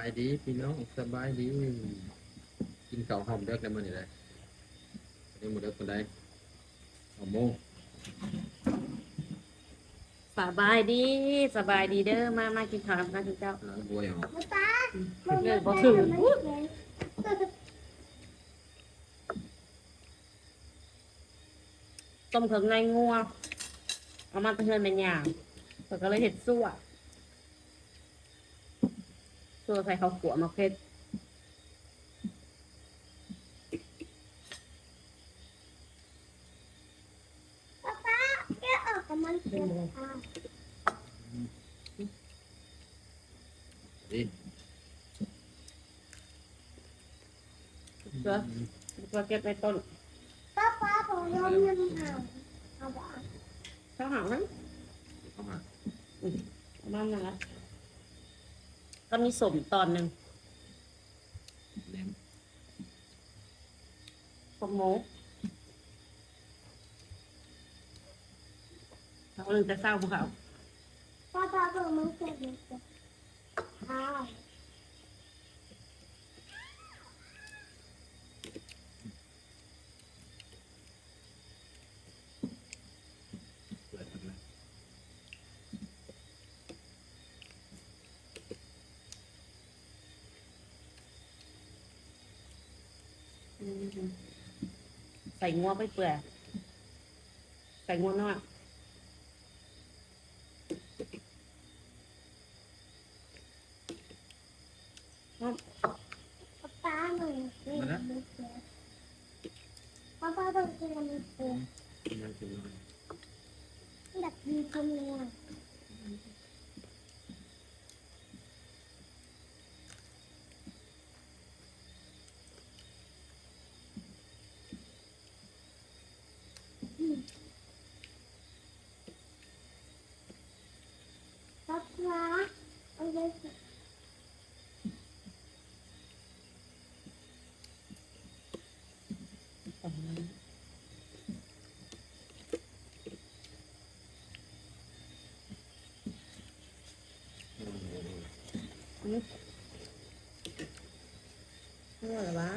ายดีพี่น้องสบายดี กินข้าวหอมเด็กได้มื้อนี้เลยนี่มื้อเด็กคนใดหอมโมงสบายดีสบายดีเด้อมามากินข้าวน้ำกันเจ้าล้างบัวยหอมเงินบ่ถือต้มเครื่องในงัวเอามาเป็นเฮือนเป็นอย่างแต่ก็เลยเห็ดซั่ว ซั่วใส่ข้าวขัวมาเพ็ดแกออกกับมันเสียอะดิเสือเสือเก็บในต้นป้าป้าบอกยอมยังห่างเอาบ่ข้าวหางนั้นเข้ามาประมาณนั้นแหละ ก็มีสมตอนหนึ่งแหนมสมหมูเขาเลยจะเศร้าพวกเขาป้าป้าบอกมันเสียมันเสียอ้าว เปิดกันนะ อืม ใส่งัวไปเปื่อยใส่งัวน้อยป้าป้าหน่อยสิมันเสียป้าป้าต้องกินมันเสียมันกินน้อยดับดีคนเนี้ยป้ เอาไปสิอืมอืมนี่อะไรบ้า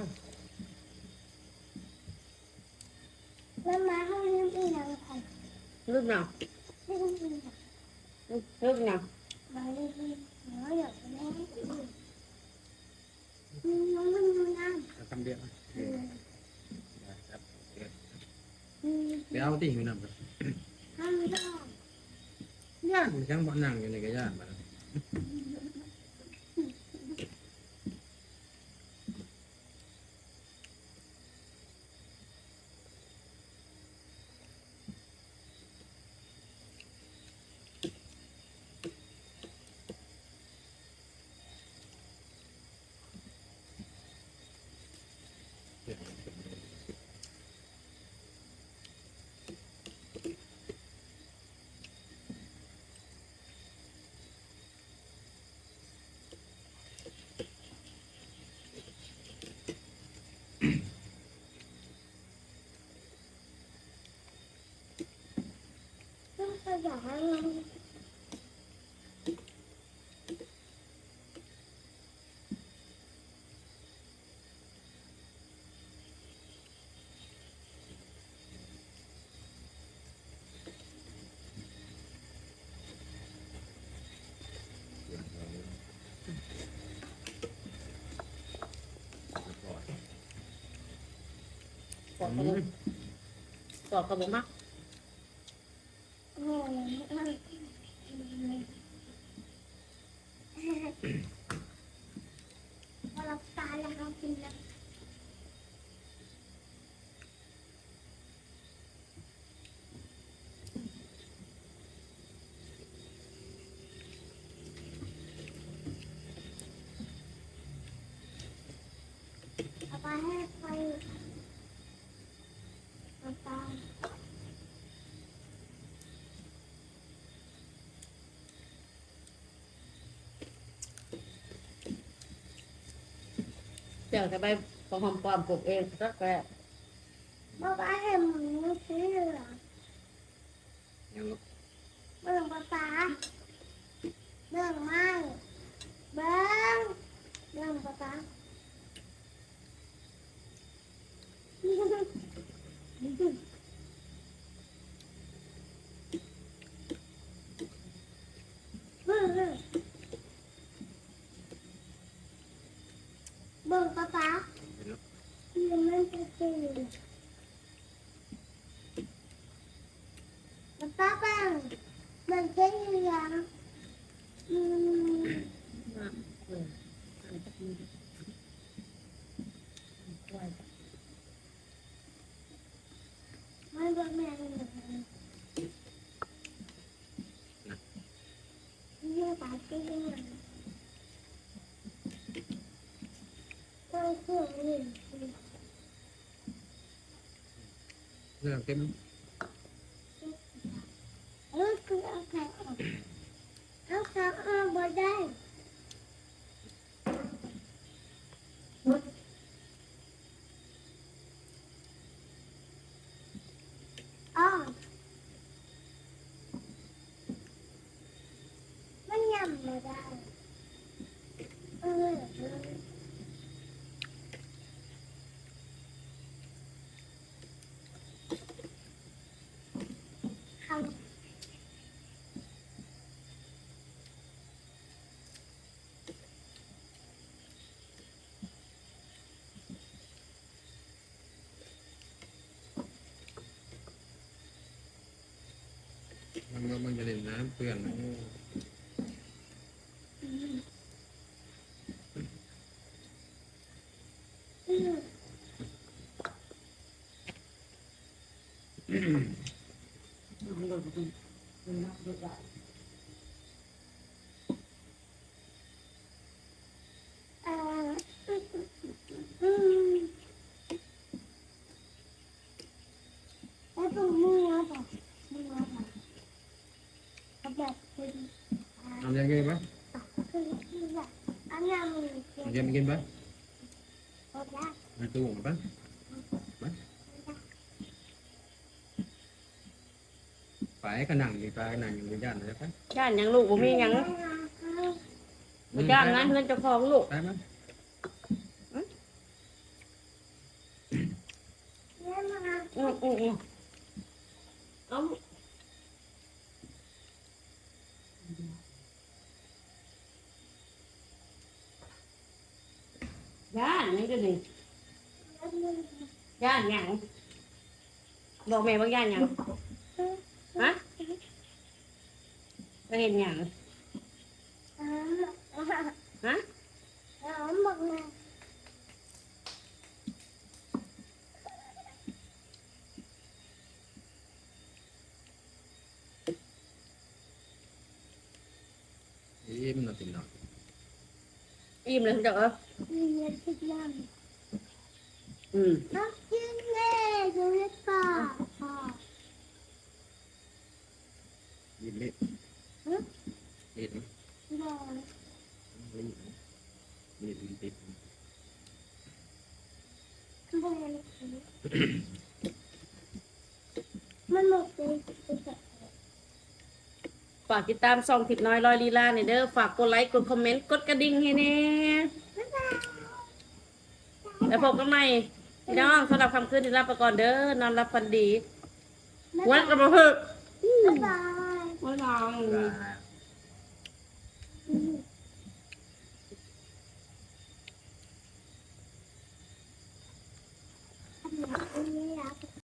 งแล้วมาห้องนี้มีอะไรคะลึกหนังไม่ต้องมีค่ะลึกหนังมาเลยสิหนูอยากแม่อืมน้องมันดูน้เอาคำเดียวำอืมได้ครับเดี๋ยวไปเอาที่หิวน้ำกันห้ามไม่ได้ย่างมันจังบ่นั่งอยู่ในกระย่านมาแล้วต้องขยันมันกอดกระบุกอดกระบุมัก โอ้ย พอเราต เจ้าทำไปพอหอมปอมกบเองสักแก่ป้าป้าเห็นหนูซื้อหรอเบิ่งป้าป้าเบิ่งไม่เบิ่งเบิ่งป้าป้าอืม มันเป็นยังอืม อะเอออันจะมีไว้ มันเป็นแมงเยี่ยปาร์ตี้ยังต้องเครื่องหนึ่ง เรื่องเต็ม เออคือเอาแขนออกเอาแขนออกมาได้อ๋อ มันยำมาได้เออเออเขามันมันมันจะเล่นน้ำเปื้อนนะ มันโดนมันมันนับด้วยกัน ไงปะคือคือแบบอันนี้มือเก็บเย็นกินปะเอาได้มีตู้ปะไปก็นั่งดีไปก็นั่งอยู่ในย่านเลยปะย่านหยังลูกบ่มีหยังบ่ย่านนะเงินเจ้าของลูกไปมั้ยเนี่ยมาอืมอืมอืมเอาย่านนี่ก็นี่แล้วมือย่านหยังบอกแม่ว่าย่านหยัง ฮะจะเห็นหยังอ่าฮะเอาหมดเลยอีมันน่ะติดหน่อยอิ่มเลยคุณเจ้าเออมีเงินทุกอย่างอืมน้ำจิ้มแม่ อยู่ในป่าป่ารีบรีบรีบนะบ่อยรีบนะรีบรีบรีบบ่อยมันหมดเลยฝากติดตามช่องทิดน้อยลอยลีลาเนี่ยเด้อฝากกดไลค์กดคอมเมนต์กดกระดิ่งให้แน่แล้วพบกันใหม่พี่น้องสำหรับคำคืนที่รับไปก่อนเด้อนอนรับฝันดี วันกระเพาะบ๊ายบาย วันนอนอืม